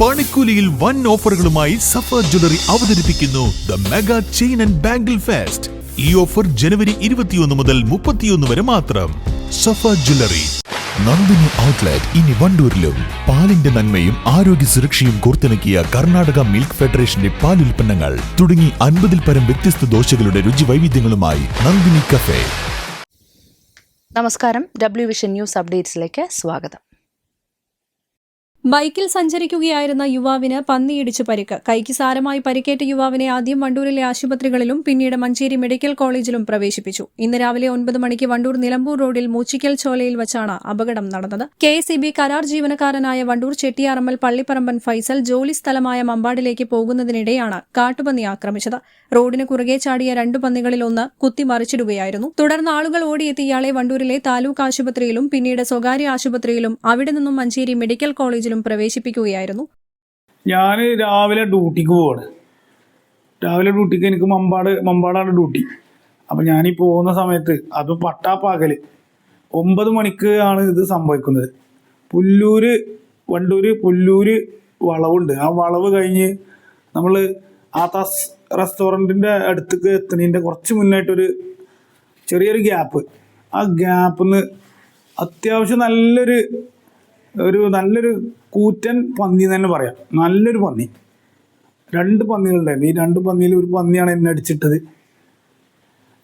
പണിക്കൂലിയിൽ വൻ ഓഫറുകളുമായി സഫർ ജ്വല്ലറി അവതരിപ്പിക്കുന്നു the mega chain and bangle fest. ഈ ഓഫർ ജനുവരി ഇരുപത്തിയൊന്ന് മുതൽ മുപ്പത്തിയൊന്ന് വരെ മാത്രം. സഫർ ജ്വല്ലറി. നന്ദിനി ഔട്ട്ലെറ്റ് ഇനി വണ്ടൂരിലും. പാലിന്റെ നന്മയും ആരോഗ്യ സുരക്ഷയും കോർത്തിണക്കിയ കർണാടക മിൽക്ക് ഫെഡറേഷന്റെ പാൽ ഉൽപ്പന്നങ്ങൾ തുടങ്ങി അൻപതിൽ പരം വ്യത്യസ്ത ദോശകളുടെ രുചി വൈവിധ്യങ്ങളുമായി നന്ദിനി കഫേ. നമസ്കാരം. ഡബ്ല്യു വിഷൻ ന്യൂസ് അപ്ഡേറ്റ്സിലേക്ക് സ്വാഗതം. ബൈക്കിൽ സഞ്ചരിക്കുകയായിരുന്ന യുവാവിന് പന്നിയിടിച്ചു പരിക്ക്. കൈക്ക് സാരമായി പരിക്കേറ്റ യുവാവിനെ ആദ്യം വണ്ടൂരിലെ ആശുപത്രികളിലും പിന്നീട് മഞ്ചേരി മെഡിക്കൽ കോളേജിലും പ്രവേശിപ്പിച്ചു. ഇന്ന് രാവിലെ ഒൻപത് മണിക്ക് വണ്ടൂർ നിലമ്പൂർ റോഡിൽ മൂച്ചിക്കൽ ചോലയിൽ വച്ചാണ് അപകടം നടന്നത്. കെ കരാർ ജീവനക്കാരനായ വണ്ടൂർ ചെട്ടിയാറമ്മൽ പള്ളിപ്പറമ്പൻ ഫൈസൽ ജോലി സ്ഥലമായ മമ്പാടിലേക്ക് പോകുന്നതിനിടെയാണ് കാട്ടുപന്നി ആക്രമിച്ചത്. റോഡിന് കുറുകെ ചാടിയ രണ്ടു പന്നികളിൽ ഒന്ന് കുത്തിമറിച്ചിടുകയായിരുന്നു തുടർന്ന് ആളുകൾ ഓടിയെത്തി ഇയാളെ വണ്ടൂരിലെ താലൂക്ക് ആശുപത്രിയിലും പിന്നീട് സ്വകാര്യ ആശുപത്രിയിലും അവിടെ നിന്നും മഞ്ചേരി മെഡിക്കൽ കോളേജിലും പ്രവേശിപ്പിക്കുകയായിരുന്നു? ഞാൻ രാവിലെ ഡ്യൂട്ടിക്ക് പോവാണ്. രാവിലെ ഡ്യൂട്ടിക്ക് എനിക്ക് മമ്പാട് മമ്പാടാണ് ഡ്യൂട്ടി. അപ്പം ഞാൻ ഈ പോകുന്ന സമയത്ത് അത് പട്ടാപ്പാകൽ ഒമ്പത് മണിക്ക് ആണ് ഇത് സംഭവിക്കുന്നത്. പുല്ലൂര് വണ്ടൂര് പുല്ലൂര് വളവുണ്ട്. ആ വളവ് കഴിഞ്ഞ് നമ്മൾ ആതാസ് റെസ്റ്റോറന്റിന്റെ അടുത്തേക്ക് എത്തുന്നതിന്റെ കുറച്ച് മുന്നായിട്ടൊരു ചെറിയൊരു ഗ്യാപ്പ്. ആ ഗ്യാപ്പിൽ നിന്ന് അത്യാവശ്യം നല്ലൊരു ഒരു നല്ലൊരു കൂറ്റൻ പന്നി തന്നെ പറയാം. നല്ലൊരു പന്നി. രണ്ട് പന്നികളുണ്ടായിരുന്നു ഈ രണ്ട് പന്നിയിൽ ഒരു പന്നിയാണ് എന്നെ അടിച്ചിട്ടത്.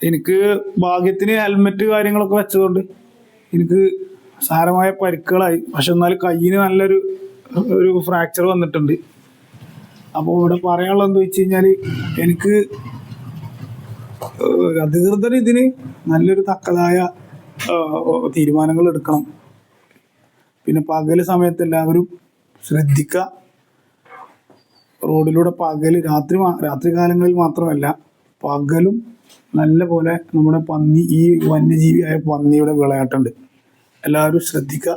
എനിക്ക് ഭാഗ്യത്തിന് ഹെൽമെറ്റ് കാര്യങ്ങളൊക്കെ വെച്ചതുകൊണ്ട് എനിക്ക് സാരമായ പരിക്കുകളായി. പക്ഷെ എന്നാലും കയ്യിന് നല്ലൊരു ഒരു ഫ്രാക്ചർ വന്നിട്ടുണ്ട്. അപ്പോൾ ഇവിടെ പറയാനുള്ളത് എന്താ വെച്ച് കഴിഞ്ഞാൽ എനിക്ക് അധികൃതർ ഇതിന് നല്ലൊരു തക്കതായ തീരുമാനങ്ങൾ എടുക്കണം. പിന്നെ പകൽ സമയത്ത് എല്ലാവരും ശ്രദ്ധിക്കുക റോഡിലൂടെ പകൽ രാത്രി രാത്രി കാലങ്ങളിൽ മാത്രമല്ല പകലും നല്ല പോലെ നമ്മുടെ പന്നി ഈ വന്യജീവിയായ പന്നിയുടെ വിളയാട്ടുണ്ട്. എല്ലാവരും ശ്രദ്ധിക്കുക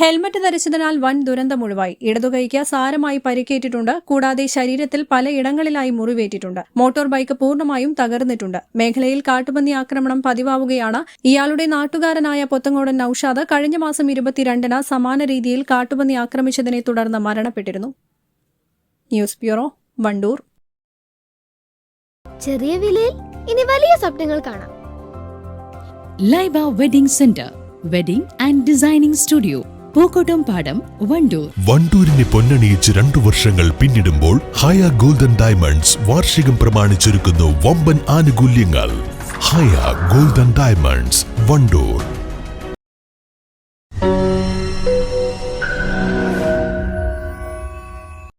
ഹെൽമറ്റ് ധരിച്ചതിനാൽ വൻ ദുരന്തമൊഴിവായി ഇടതുകൈക്ക് സാരമായി പരിക്കേറ്റിട്ടുണ്ട്. കൂടാതെ ശരീരത്തിൽ പലയിടങ്ങളിലായി മുറിവേറ്റിട്ടുണ്ട്. മോട്ടോർ ബൈക്ക് പൂർണമായും തകർന്നിട്ടുണ്ട്. മേഖലയിൽ കാട്ടുപന്നി ആക്രമണം പതിവാവുകയാണ്. ഇയാളുടെ നാട്ടുകാരനായ പൊത്തങ്ങോടൻ നൌഷാദ് കഴിഞ്ഞ മാസം ഇരുപത്തിരണ്ടിന് സമാന രീതിയിൽ കാട്ടുപന്നി ആക്രമിച്ചതിനെ തുടർന്ന് മരണപ്പെട്ടിരുന്നു. News bureau Wandoor. ചെറിയ വിലയിൽ ഇനി വലിയ സ്വപ്നങ്ങൾ കാണാം. Laiba wedding centre wedding and designing studio. Pookkottumpadam Wandoor. വണ്ടൂരിനെ പൊന്നണിയിച്ച് രണ്ടു വർഷങ്ങൾ പിന്നിടുമ്പോൾ ഹയ ഗോൾഡൻ ഡയമണ്ട്സ് വാർഷികം പ്രമാണിച്ചൊരുക്കുന്നു വമ്പൻ ആനുകൂല്യങ്ങൾ. Haya golden diamonds Wandoor.